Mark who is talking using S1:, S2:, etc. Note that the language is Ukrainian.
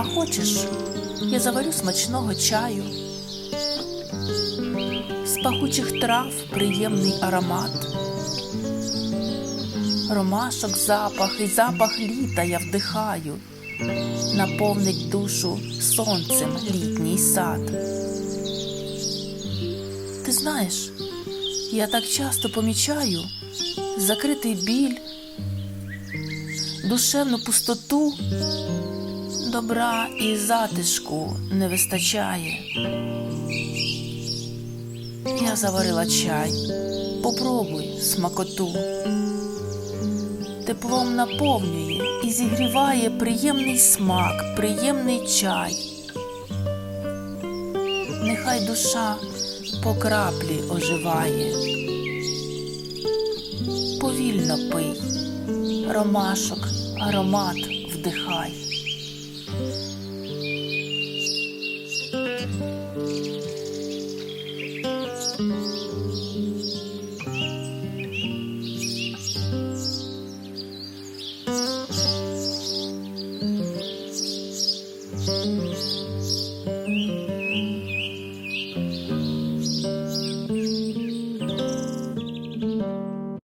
S1: А хочеш, я заварю смачного чаю. З пахучих трав приємний аромат. Ромашок запах і запах літа я вдихаю, наповнить душу сонцем літній сад. Ти знаєш, я так часто помічаю закритий біль, душевну пустоту, добра і затишку не вистачає. Я заварила чай, попробуй смакоту. Теплом наповнює і зігріває приємний смак, приємний чай. Нехай душа по краплі оживає. Повільно пий, ромашок, аромат вдихай.